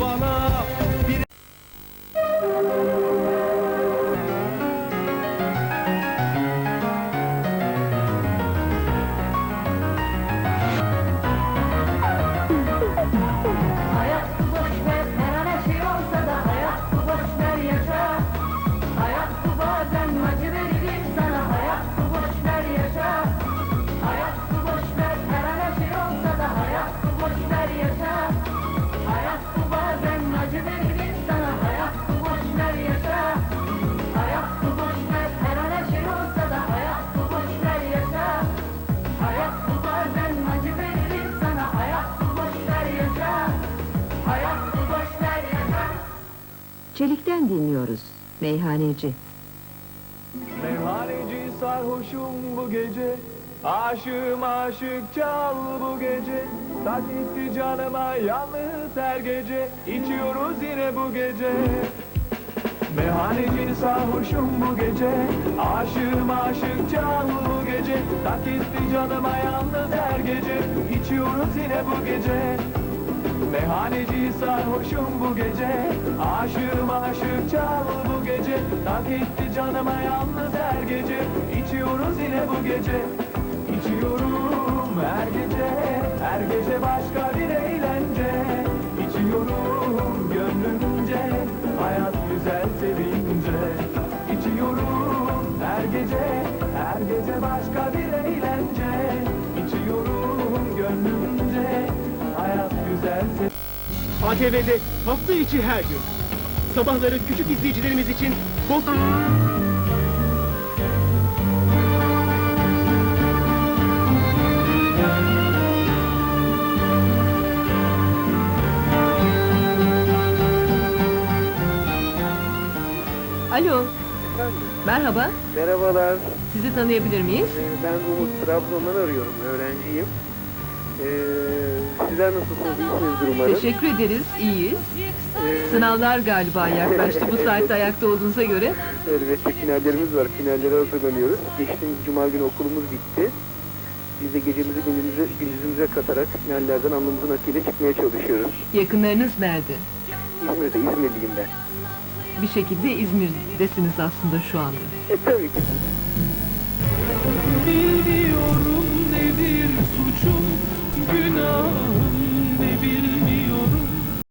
bana. Çelik'ten dinliyoruz. Meyhaneci. Meyhaneci sarhoşum bu gece Aşığım aşık çal bu gece Tak etti canıma yalnız her gece İçiyoruz yine bu gece Meyhaneci sarhoşum bu gece Aşığım aşık çal bu gece Tak etti canıma yalnız her gece İçiyoruz yine bu gece Meyhaneci sarhoşum bu gece Aşığım etti canıma yalnız her gece. İçiyoruz yine bu gece. İçiyorum her gece. Her gece başka bir eğlence. İçiyorum gönlümce. Hayat güzel sevince. İçiyorum her gece. Her gece başka bir eğlence. İçiyorum gönlümce. Hayat güzel sevince ATV'de hafta içi her gün. Sabahları küçük izleyicilerimiz için Alo, merhaba. Merhabalar, Sizi tanıyabilir miyiz? ee, ben Umut Trabzon'dan arıyorum, öğrenciyim. Ee, sizler nasılsınız, iyisinizdir umarım. Teşekkür ederiz, iyiyiz. Ee, Sınavlar galiba yaklaştı. Bu saatte ayakta olduğunuza göre. Elbette finallerimiz var, finallere hazırlanıyoruz. Geçtiğimiz cuma günü okulumuz bitti. Biz de gecemizi gündüzümüze, gündüzümüze katarak finallerden alnımızın akıyla çıkmaya çalışıyoruz. Yakınlarınız nerede? İzmir'de, İzmirliyim ben. Bir şekilde İzmir'desiniz aslında şu anda. E tabii ki.